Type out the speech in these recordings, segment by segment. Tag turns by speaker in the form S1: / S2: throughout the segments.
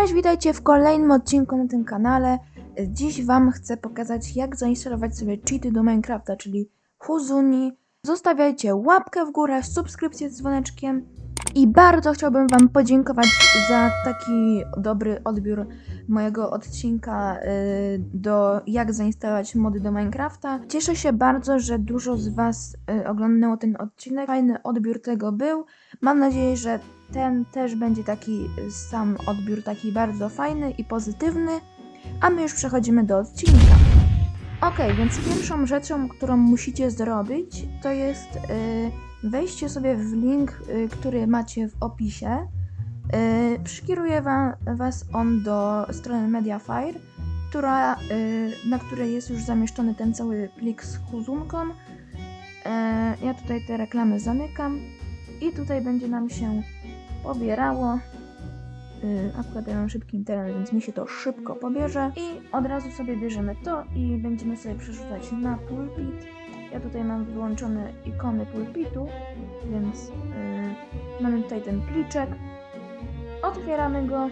S1: Cześć, witajcie w kolejnym odcinku na tym kanale. Dziś Wam chcę pokazać, jak zainstalować sobie cheaty do Minecrafta, czyli Huzuni. Zostawiajcie łapkę w górę, subskrypcję z dzwoneczkiem i bardzo chciałbym Wam podziękować za taki dobry odbiór mojego odcinka y, do jak zainstalować mody do Minecrafta. Cieszę się bardzo, że dużo z Was y, oglądało ten odcinek. Fajny odbiór tego był. Mam nadzieję, że ten też będzie taki y, sam odbiór, taki bardzo fajny i pozytywny. A my już przechodzimy do odcinka. Ok, więc pierwszą rzeczą, którą musicie zrobić, to jest wejście sobie w link, który macie w opisie. Y, wa, Was on do strony Mediafire, która, y, na której jest już zamieszczony ten cały plik z huzunką. Y, ja tutaj te reklamy zamykam i tutaj będzie nam się pobierało. Yy, akurat ja mam szybki internet, więc mi się to szybko pobierze. I od razu sobie bierzemy to i będziemy sobie przerzucać na pulpit. Ja tutaj mam wyłączone ikony pulpitu, więc yy, mamy tutaj ten pliczek. Otwieramy go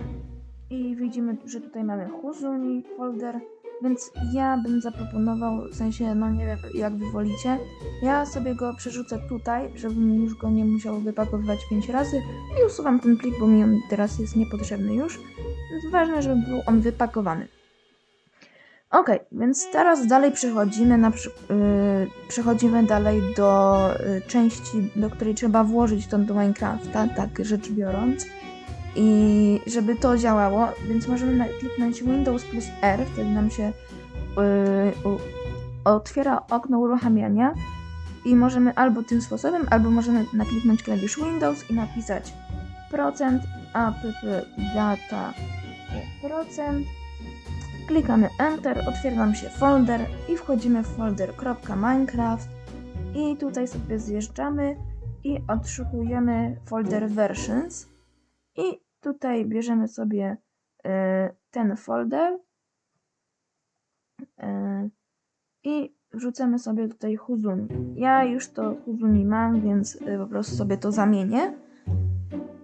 S1: i widzimy, że tutaj mamy Huzuni folder, więc ja bym zaproponował, w sensie, no nie wiem jak wy wolicie, ja sobie go przerzucę tutaj, żebym już go nie musiał wypakowywać 5 razy i usuwam ten plik, bo mi on teraz jest niepotrzebny już. Więc ważne, żeby był on wypakowany. Ok, więc teraz dalej przechodzimy, na przy, yy, przechodzimy dalej do y, części, do której trzeba włożyć to do Minecrafta, tak rzecz biorąc. I żeby to działało, więc możemy kliknąć Windows plus R, wtedy nam się yy, otwiera okno uruchamiania i możemy albo tym sposobem, albo możemy nakliknąć klawisz Windows i napisać procent app data procent. Klikamy Enter, otwiera nam się folder i wchodzimy w folder .minecraft i tutaj sobie zjeżdżamy i odszukujemy folder versions i tutaj bierzemy sobie e, ten folder e, i wrzucamy sobie tutaj Huzuni. Ja już to Huzuni mam, więc y, po prostu sobie to zamienię.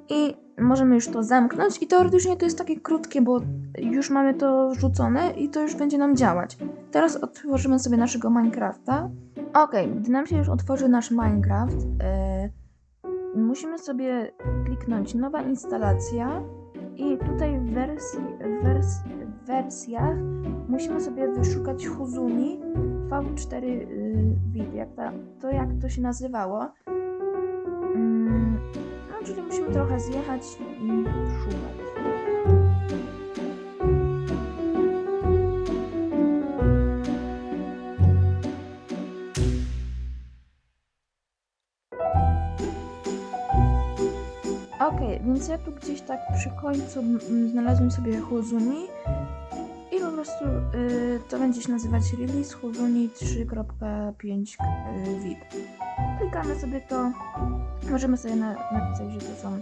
S1: I możemy już to zamknąć i teoretycznie to jest takie krótkie, bo już mamy to wrzucone i to już będzie nam działać. Teraz otworzymy sobie naszego Minecrafta. Ok, gdy nam się już otworzy nasz Minecraft, y, musimy sobie kliknąć nowa instalacja i tutaj w wersji, w wers, w wersjach musimy sobie wyszukać Huzuni V4 y, VIP, jak ta, to jak to się nazywało. Mm, no, czyli musimy trochę zjechać i szukać. Tu gdzieś tak przy końcu znalazłem sobie Huzuni i po prostu y, to będzie się nazywać release Huzuni 3.5 y, VIP. Klikamy sobie to, możemy sobie na, napisać, że to są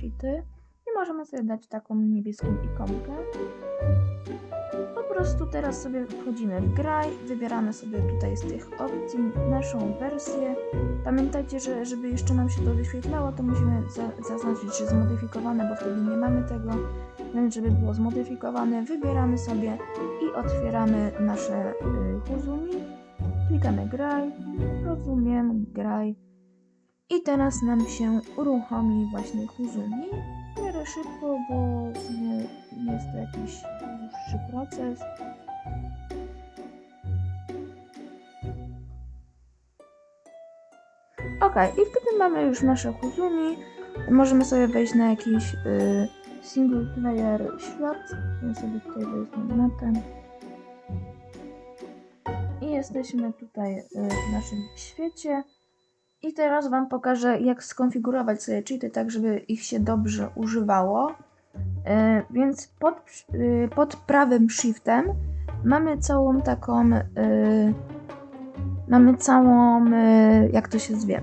S1: cheaty i możemy sobie dać taką niebieską ikonkę. Prostu teraz sobie wchodzimy w graj, wybieramy sobie tutaj z tych opcji naszą wersję. Pamiętajcie, że żeby jeszcze nam się to wyświetlało, to musimy za zaznaczyć, że zmodyfikowane, bo wtedy nie mamy tego. Więc żeby było zmodyfikowane, wybieramy sobie i otwieramy nasze y. Klikamy graj, rozumiem, graj. I teraz nam się uruchomi właśnie Huzumi. W szybko, bo nie jest to jakiś dłuższy proces. Ok, i wtedy mamy już nasze Huzumi. Możemy sobie wejść na jakiś y, single player świat. Ja sobie tutaj wejdę na ten. I jesteśmy tutaj y, w naszym świecie. I teraz Wam pokażę, jak skonfigurować sobie cheaty, tak żeby ich się dobrze używało. E, więc pod, y, pod prawym shiftem mamy całą taką. y, mamy całą. jak to się zwie?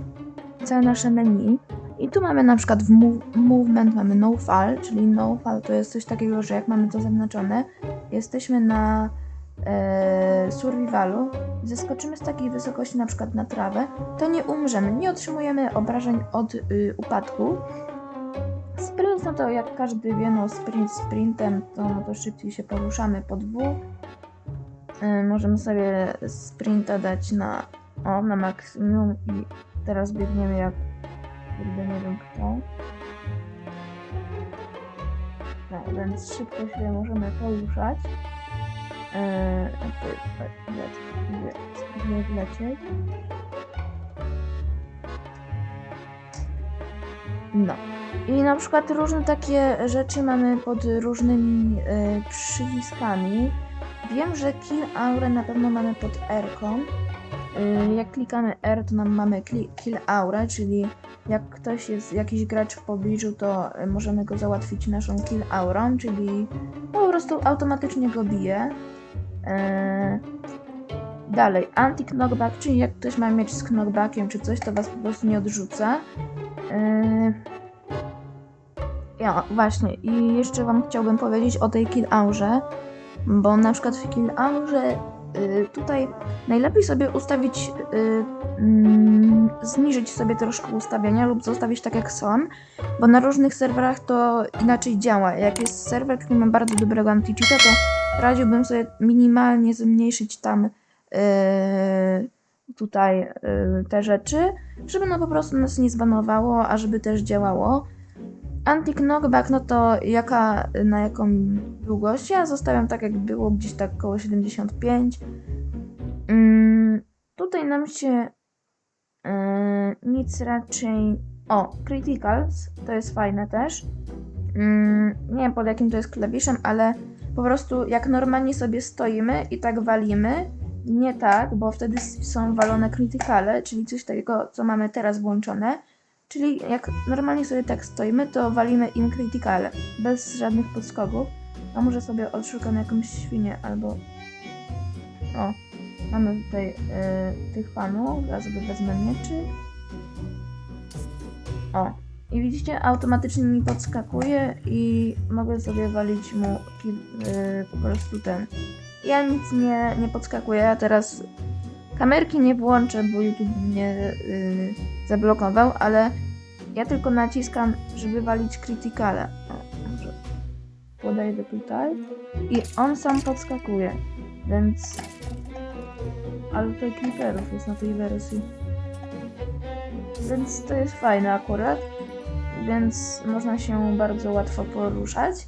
S1: Całe nasze menu. I tu mamy na przykład w move, movement mamy no fall, czyli no fall to jest coś takiego, że jak mamy to zaznaczone, jesteśmy na e, survivalu, zeskoczymy z takiej wysokości na przykład na trawę, to nie umrzemy, nie otrzymujemy obrażeń od y, upadku. Sprint, no to jak każdy wie, no sprint sprintem, to, no to szybciej się poruszamy po dwóch. Y, możemy sobie sprinta dać na, o, na maksimum i teraz biegniemy jak, kurde, nie wiem kto. No, więc szybko się możemy poruszać. Eee, wlecieć. No. I na przykład różne takie rzeczy mamy pod różnymi e, przyciskami. Wiem, że Kill Aurę na pewno mamy pod R-ką. E, jak klikamy R, to nam mamy Kill Aurę, czyli jak ktoś jest, jakiś gracz w pobliżu, to e, możemy go załatwić naszą Kill Aurą, czyli po prostu automatycznie go bije. E, dalej, anti-knockback, czyli jak ktoś ma mieć z knockbackiem czy coś, to was po prostu nie odrzuca. E, ja, właśnie, i jeszcze wam chciałbym powiedzieć o tej Kill Aurze, bo na przykład w Kill Aurze y, tutaj najlepiej sobie ustawić, y, mm, zniżyć sobie troszkę ustawienia lub zostawić tak jak są, bo na różnych serwerach to inaczej działa. Jak jest serwer, który ma bardzo dobrego anti-cheata, to radziłbym sobie minimalnie zmniejszyć tam y, tutaj y, te rzeczy, żeby no po prostu nas nie zbanowało, a żeby też działało. Anti-knockback, no to jaka, na jaką długość? Ja zostawiam tak, jak było, gdzieś tak około 75. Mm, tutaj nam się yy, nic raczej... O, criticals, to jest fajne też. Mm, nie wiem pod jakim to jest klawiszem, ale po prostu jak normalnie sobie stoimy i tak walimy, nie tak, bo wtedy są walone krytykale, czyli coś takiego, co mamy teraz włączone. Czyli jak normalnie sobie tak stoimy, to walimy in criticale, bez żadnych podskoków. A może sobie odszukam jakąś świnię albo... O, mamy tutaj y, tych panów, ja sobie wezmę mieczy. O, i widzicie, automatycznie mi podskakuje i mogę sobie walić mu ki- y, po prostu ten. Ja nic nie, nie podskakuję, ja teraz kamerki nie włączę, bo YouTube mnie y, zablokował, ale ja tylko naciskam, żeby walić krytykale. O, może podejdę tutaj i on sam podskakuje, więc... Ale tutaj klikerów jest na tej wersji. Więc to jest fajne akurat, więc można się bardzo łatwo poruszać.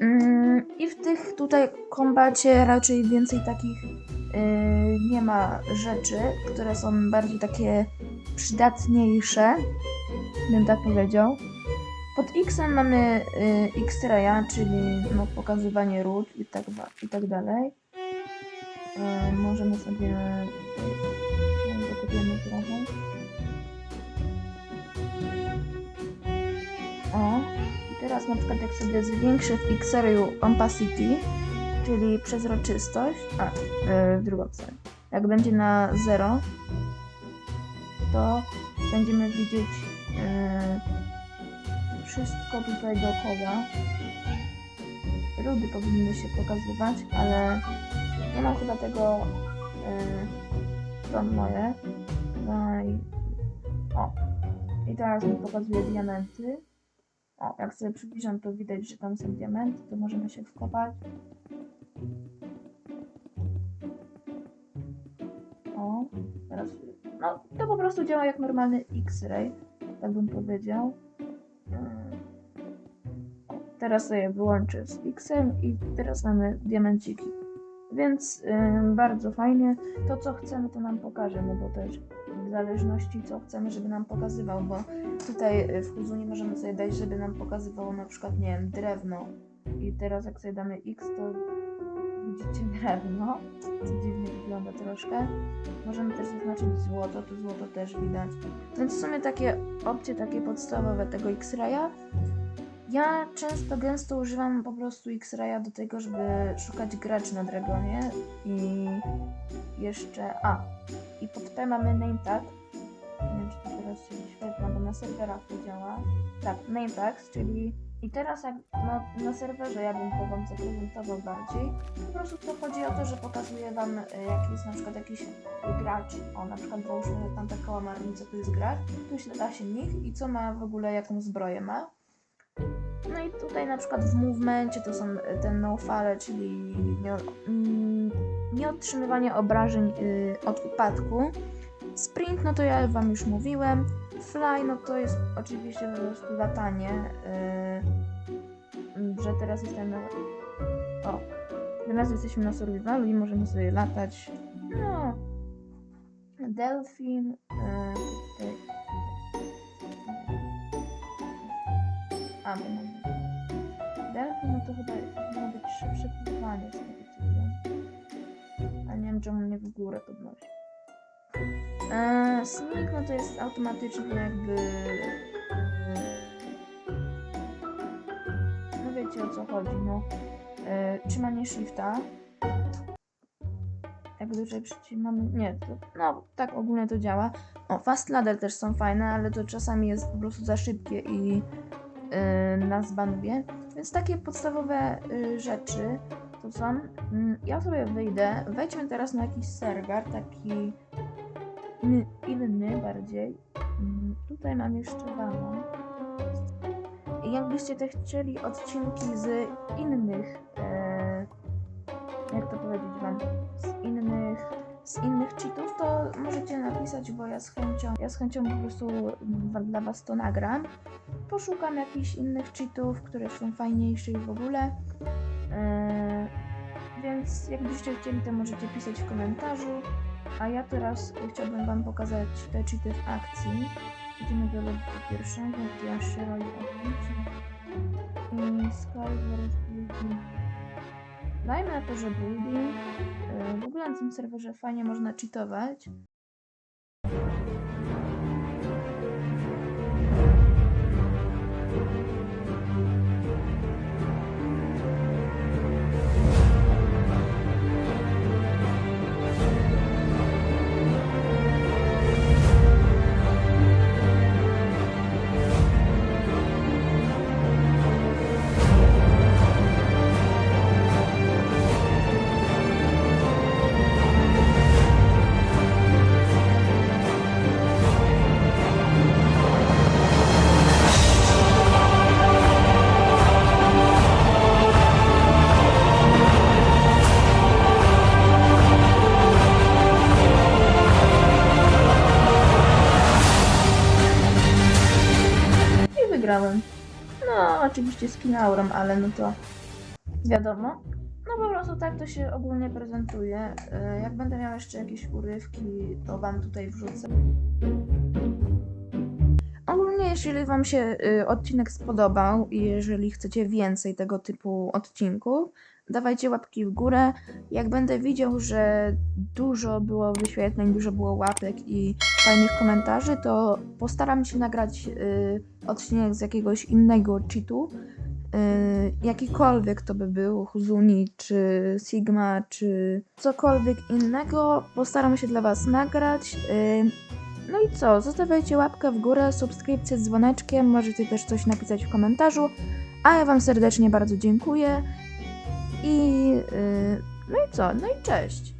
S1: Mm, I w tych tutaj kombacie raczej więcej takich yy, nie ma rzeczy, które są bardziej takie przydatniejsze, bym tak powiedział. Pod X mamy y, X-raya, czyli no, pokazywanie ród i tak, i tak dalej. Y, możemy sobie y, dokopiemy trochę. O, i teraz na przykład jak sobie zwiększę w X-rayu opacity, czyli przezroczystość, a y, w drugą stronę. Jak będzie na 0, to będziemy widzieć e, wszystko tutaj dookoła. Rudy powinny się pokazywać, ale nie mam chyba tego e, to moje. No o. I teraz mi pokazuje diamenty. O, jak sobie przybliżam, to widać, że tam są diamenty, to możemy się wkopać. O, teraz no, to po prostu działa jak normalny X-ray, tak bym powiedział. Teraz sobie wyłączę z X-em i teraz mamy diamenciki. Więc ym, bardzo fajnie. To co chcemy to nam pokaże, no bo też zależności co chcemy, żeby nam pokazywał, bo tutaj y, w Huzuni możemy sobie dać, żeby nam pokazywało na przykład, nie wiem, drewno. I teraz jak sobie damy X, to widzicie drewno, co dziwnie wygląda troszkę. Możemy też zaznaczyć złoto, to złoto też widać. Więc w sumie takie opcje, takie podstawowe tego X-Raya. Ja często, gęsto używam po prostu X-Raya do tego, żeby szukać graczy na Dragonie i jeszcze, a, i pod P mamy name tag. Nie wiem, czy to teraz się wyświetla, bo na serwerach to działa. Tak, name tags, czyli I teraz jak na, na serwerze ja bym to wam zaprezentował bardziej. Po prostu to chodzi o to, że pokazuję wam e, jaki jest na przykład jakiś gracz. O, na przykład załóżmy, tam taka łamarnica to jest gracz. Tu śleda się nich i co ma w ogóle, jaką zbroję ma. No i tutaj na przykład w movemencie to są e, ten no fale, czyli nie, mm, nieotrzymywanie obrażeń y, od upadku. Sprint, no to ja wam już mówiłem. Fly, no to jest oczywiście po prostu latanie. Yy, że teraz jestem na... O, teraz jesteśmy na survivalu i możemy sobie latać. No. Delfin. A, bo mam... Delfin, no to chyba ma być szybsze pływanie z tego co wiem. A nie wiem czemu mnie w górę podnosi. Eee, sneak, no to jest automatycznie jakby... e, No wiecie o co chodzi, no. E, trzymanie shifta. Jak dłużej przytrzymamy... Nie, to, no tak ogólnie to działa. O, fast ladder też są fajne, ale to czasami jest po prostu za szybkie i e, nas banuje. Więc takie podstawowe e, rzeczy to są. Mm, Ja sobie wyjdę. Wejdźmy teraz na jakiś serwer, taki inny, bardziej. Mm, Tutaj mam jeszcze wam. Jakbyście te chcieli odcinki z innych, e, jak to powiedzieć wam, z innych, z innych cheatów, to możecie napisać, bo ja z chęcią, ja z chęcią po prostu mm, dla was to nagram. Poszukam jakichś innych cheatów, które są fajniejsze i w ogóle. E, więc jakbyście chcieli, to możecie pisać w komentarzu. A ja teraz chciałbym Wam pokazać te cheaty w akcji. Idziemy do logiku pierwszego, gdzie się roli odbicie. I Skyward. Dajmy na to, że building. Yy, W ogóle na tym serwerze fajnie można cheatować. Kinaurą, ale no to wiadomo. No po prostu tak to się ogólnie prezentuje. E, Jak będę miał jeszcze jakieś urywki, to Wam tutaj wrzucę. Ogólnie, jeżeli Wam się y, odcinek spodobał i jeżeli chcecie więcej tego typu odcinków, dawajcie łapki w górę. Jak będę widział, że dużo było wyświetleń, dużo było łapek i fajnych komentarzy, to postaram się nagrać y, odcinek z jakiegoś innego cheatu. Y, jakikolwiek to by był, Huzuni, czy Sigma, czy cokolwiek innego, postaram się dla Was nagrać. Y, no i co? Zostawiajcie łapkę w górę, subskrypcję z dzwoneczkiem, możecie też coś napisać w komentarzu. A ja Wam serdecznie bardzo dziękuję. I. Yy, no i co? No i cześć.